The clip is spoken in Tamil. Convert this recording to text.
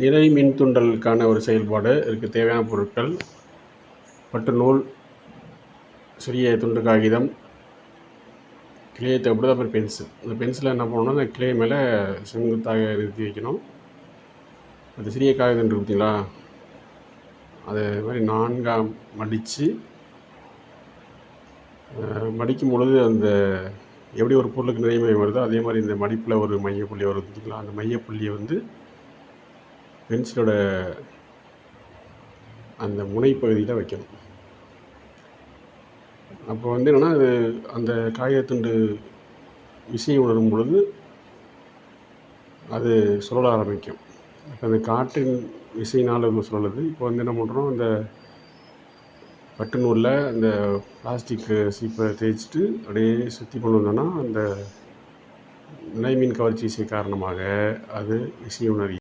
நிறை மின் தூண்டலுக்கான ஒரு செயல்பாடு இதுக்கு தேவையான பொருட்கள் பட்டு நூல் சிறிய துண்டு காகிதம் கிளியை தேவைப்படுது அப்புறம் பென்சில். அந்த பென்சிலை என்ன பண்ணணும்னா அந்த கிளே மேலே செங்குத்தாக நிறுத்தி வைக்கணும். அது சிறிய காகிதம் இருக்குது பார்த்தீங்களா? அதை மாதிரி நான்காக மடித்து மடிக்கும் பொழுது அந்த எப்படி ஒரு பொருளுக்கு நிறைமை வருதோ அதே மாதிரி இந்த மடிப்பில் ஒரு மையப்புள்ளி வருதுங்களா பார்த்தீங்களா? அந்த மையப்புள்ளியை வந்து பென்சிலோட அந்த முனைப்பகுதியில் வைக்கணும். அப்போ வந்து என்னென்னா அது அந்த காகிதத்துண்டு விசையை உணரும் பொழுது அது சுழல ஆரம்பிக்கும். இப்போ அந்த காற்றின் விசையினால் அது சுழலுது. இப்போ வந்து என்ன பண்ணுறோம் அந்த பட்டு நூலில் அந்த பிளாஸ்டிக்கு சீப்பை தேய்ச்சிட்டு அப்படியே சுற்றி கொண்டு வந்தோன்னா அந்த நிலைமின் கவர்ச்சி இசை காரணமாக அது இசை உணரி